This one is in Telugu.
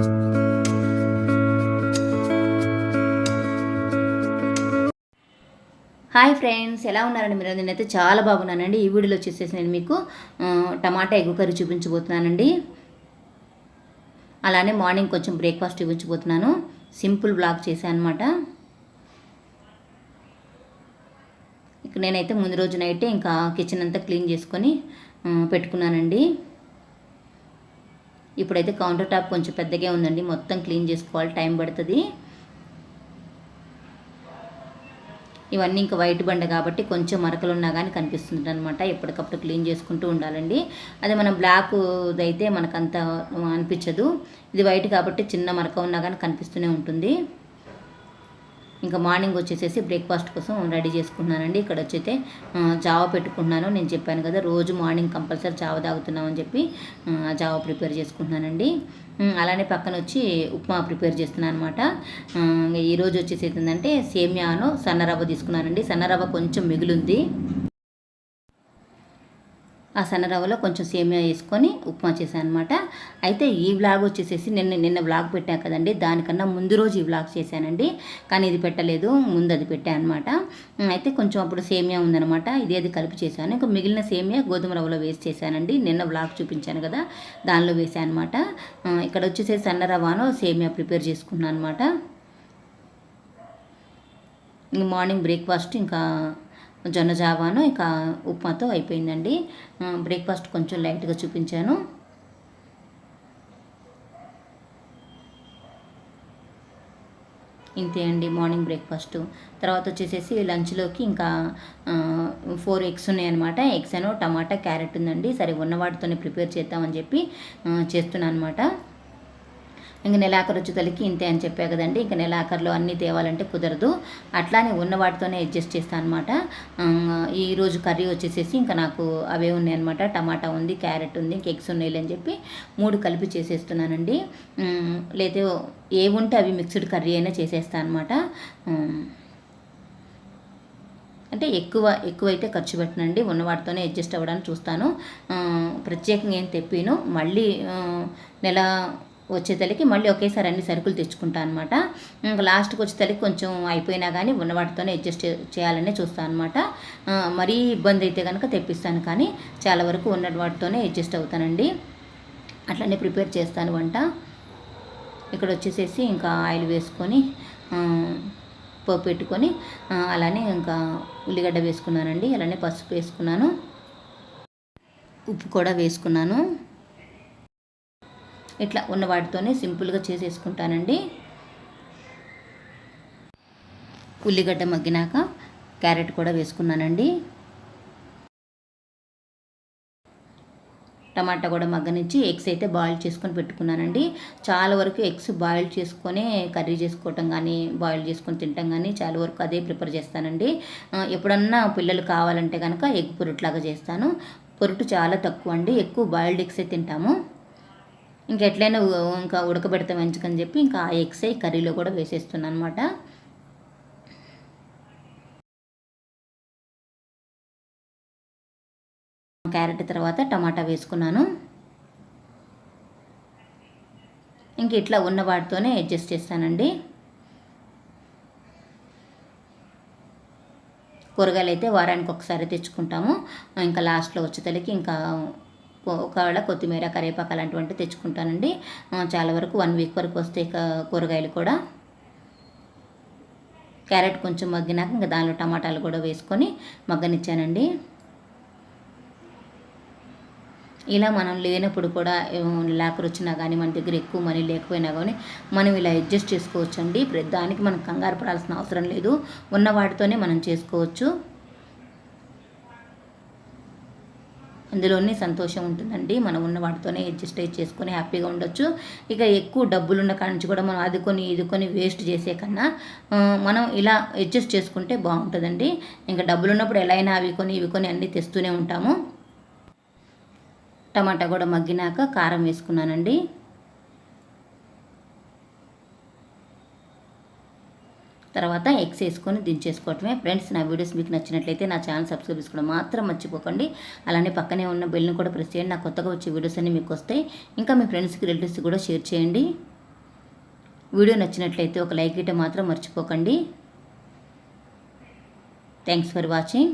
హాయ్ ఫ్రెండ్స్ ఎలా ఉన్నారండి మీరు? నేనైతే చాలా బాగున్నానండి. ఈ వీడియోలో వచ్చేసేసి నేను మీకు టమాటా ఎగ్గు కర్రీ చూపించబోతున్నానండి. అలానే మార్నింగ్ కొంచెం బ్రేక్ఫాస్ట్ చూపించబోతున్నాను సింపుల్ బ్లాగ్ చేశాను అనమాట ఇక నేనైతే ముందు రోజు నైట్ ఇంకా కిచెన్ అంతా క్లీన్ చేసుకొని పెట్టుకున్నానండి. ఇప్పుడైతే కౌంటర్ టాప్ కొంచెం పెద్దగా ఉందండి. మొత్తం క్లీన్ చేసుకోవాలి. టైం పడుతుంది. ఇవన్నీ ఇంకా వైట్ బండ కాబట్టి కొంచెం మరకలు ఉన్నా కానీ కనిపిస్తుంది అనమాట ఎప్పటికప్పుడు క్లీన్ చేసుకుంటూ ఉండాలండి. అదే మనం బ్లాక్ అయితే మనకంత అనిపించదు. ఇది వైట్ కాబట్టి చిన్న మరక ఉన్నా కానీ కనిపిస్తూనే ఉంటుంది. ఇంకా మార్నింగ్ వచ్చేసేసి బ్రేక్ఫాస్ట్ కోసం రెడీ చేసుకున్నానండి ఇక్కడ వచ్చైతే జావ పెట్టుకున్నాను నేను చెప్పాను కదా రోజు మార్నింగ్ కంపల్సరీ జావ తాగుతున్నామని చెప్పి ఆ, జావ ప్రిపేర్ చేసుకుంటున్నానండి. అలానే పక్కన వచ్చి ఉప్మా ప్రిపేర్ చేస్తున్నాను అనమాట ఈరోజు వచ్చేసి ఏంటంటే సేమియాను సన్న రవ్వ తీసుకున్నానండి. సన్న రవ్వ కొంచెం మిగులుంది. ఆ సన్న రవ్వలో కొంచెం సేమియా వేసుకొని ఉప్మా చేశాను అనమాట అయితే ఈ బ్లాగ్ వచ్చేసేసి నిన్న నిన్న బ్లాగ్ పెట్టాను కదండి. దానికన్నా ముందు రోజు ఈ బ్లాగ్ చేశానండి. కానీ ఇది పెట్టలేదు. ముందు అది పెట్టాను అనమాట. అయితే కొంచెం అప్పుడు సేమియా ఉందనమాట. ఇదే అది కలిపి చేశాను. ఇంకా మిగిలిన సేమియా గోధుమ రవ్వలో వేసి చేశానండి. నిన్న బ్లాగ్ చూపించాను కదా. దానిలో వేసాను అనమాట. ఇక్కడ వచ్చేసేసి సన్న రవ్వను సేమియా ప్రిపేర్ చేసుకున్నాను అనమాట. ఇంక మార్నింగ్ బ్రేక్ఫాస్ట్ ఇంకా జొన్న జావాను ఇంకా ఉప్మాతో అయిపోయిందండి. బ్రేక్ఫాస్ట్ కొంచెం లైట్గా చూపించాను. ఇంతే అండి మార్నింగ్ బ్రేక్ఫాస్ట్. తర్వాత వచ్చేసేసి లంచ్లోకి ఇంకా ఫోర్ ఎగ్స్ ఉన్నాయన్నమాట. ఎగ్స్ అను టమాటా క్యారెట్ ఉందండి. సరే ఉన్నవాటితోనే ప్రిపేర్ చేద్దామని చెప్పి చేస్తున్నాను అనమాట ఇంక నెలాఖరు వచ్చేతలకి ఇంతే అని చెప్పా కదండి. ఇంకా నెలాఖరులో అన్నీ తేవాలంటే కుదరదు. అట్లానే ఉన్న వాటితోనే అడ్జస్ట్ చేస్తాను అనమాట ఈరోజు కర్రీ వచ్చేసేసి ఇంకా నాకు అవే ఉన్నాయి అనమాట టమాటా ఉంది క్యారెట్ ఉంది ఇంక ఎగ్స్ ఉన్నాయి అని చెప్పి మూడు కలిపి చేసేస్తున్నానండి. ఉమ్, లేదా ఏ ఉంటే అవి మిక్స్డ్ కర్రీ అయినా చేసేస్తాను అనమాట అంటే ఎక్కువ ఎక్కువైతే ఖర్చు పెట్టనండి. ఉన్న వాటితోనే అడ్జస్ట్ అవ్వడానికి చూస్తాను. ప్రత్యేకంగా ఏం తెప్పిను. మళ్ళీ నెల వచ్చేతలకి మళ్ళీ ఒకేసారి అన్ని సరుకులు తెచ్చుకుంటాను అనమాట ఇంకా లాస్ట్కి వచ్చేతలకి కొంచెం అయిపోయినా కానీ ఉన్న వాటితోనే అడ్జస్ట్ చేయాలనే చూస్తాను అనమాట మరీ ఇబ్బంది అయితే కనుక తెప్పిస్తాను కానీ చాలా వరకు ఉన్న వాటితోనే అడ్జస్ట్ అవుతానండి. అట్లనే ప్రిపేర్ చేస్తాను వంట. ఇక్కడ వచ్చేసేసి ఇంకా ఆయిల్ వేసుకొని పోపు పెట్టుకొని అలానే ఇంకా ఉల్లిగడ్డ వేసుకున్నానండి. అలానే పసుపు వేసుకున్నాను. ఉప్పు కూడా వేసుకున్నాను. ఇట్లా ఉన్న వాటితోనే సింపుల్గా చేసేసుకుంటానండి. ఉల్లిగడ్డ మగ్గినాక క్యారెట్ కూడా వేసుకున్నానండి. టమాటా కూడా మగ్గనిచ్చి ఎగ్స్ అయితే బాయిల్ చేసుకొని పెట్టుకున్నానండి. చాలా వరకు ఎగ్స్ బాయిల్ చేసుకొని కర్రీ చేసుకోవటం కానీ బాయిల్ చేసుకొని తింటాం కానీ చాలా వరకు అదే ప్రిపేర్ చేస్తానండి. ఎప్పుడన్నా పిల్లలు కావాలంటే కనుక ఎగ్ పొరుట్లాగా చేస్తాను. పొరుటు చాలా తక్కువ అండి ఎక్కువ బాయిల్డ్ ఎగ్సే తింటాము. ఇంకా ఎట్లయినా ఇంకా ఉడకబెడతాం మంచికని చెప్పి ఇంకా ఆ ఎగ్స్ ఈ కర్రీలో కూడా వేసేస్తున్నాను అనమాట క్యారెట్ తర్వాత టమాటా వేసుకున్నాను. ఇంక ఇట్లా ఉన్న వాటితోనే అడ్జస్ట్ చేస్తానండి. కూరగాయలు అయితే వారానికి ఒకసారి తెచ్చుకుంటాము ఇంకా లాస్ట్లో వచ్చేతలకి ఇంకా ఒకవేళ కొత్తిమీర కరివేపాకు అలాంటివంటి తెచ్చుకుంటానండి. చాలా వరకు వన్ వీక్ వరకు వస్తాయి కూరగాయలు కూడా. క్యారెట్ కొంచెం మగ్గినాక ఇంకా దానిలో టమాటాలు కూడా వేసుకొని మగ్గనిచ్చానండి. ఇలా మనం లేనప్పుడు కూడా లాకర్ వచ్చినా కానీ మన దగ్గర ఎక్కువ మనీ లేకపోయినా కానీ మనం ఇలా అడ్జస్ట్ చేసుకోవచ్చండి. ప్రతి దానికి మనం కంగారు పడాల్సిన అవసరం లేదు. ఉన్న వాటితోనే మనం చేసుకోవచ్చు. అందులోనే సంతోషం ఉంటుందండి. మనం ఉన్న వాటితోనే అడ్జస్ట్ అయ్యి చేసుకొని హ్యాపీగా ఉండొచ్చు. ఇక ఎక్కువ డబ్బులు ఉన్న కాడ నుంచి కూడా మనం అది కొని ఇది కొని వేస్ట్ చేసే కన్నా మనం ఇలా అడ్జస్ట్ చేసుకుంటే బాగుంటుందండి. ఇంకా డబ్బులు ఉన్నప్పుడు ఎలా అయినా అవి కొని ఇవి కొని అన్నీ తెస్తూనే ఉంటాము. టమాటా కూడా మగ్గినాక కారం వేసుకున్నానండి. తర్వాత ఎగ్స్ వేసుకొని దించేసుకోవటమే. ఫ్రెండ్స్ నా వీడియోస్ మీకు నచ్చినట్లయితే నా ఛానల్ సబ్స్క్రైబ్ చేసుకోవడం మాత్రం మర్చిపోకండి. అలానే పక్కనే ఉన్న బెల్ని కూడా ప్రెస్ చేయండి. నా కొత్తగా వచ్చే వీడియోస్ అన్ని మీకు వస్తాయి. ఇంకా మీ ఫ్రెండ్స్కి రిలేటివ్స్ కూడా షేర్ చేయండి. వీడియో నచ్చినట్లయితే ఒక లైక్ ఇవ్వటం మాత్రం మర్చిపోకండి. Thanks for watching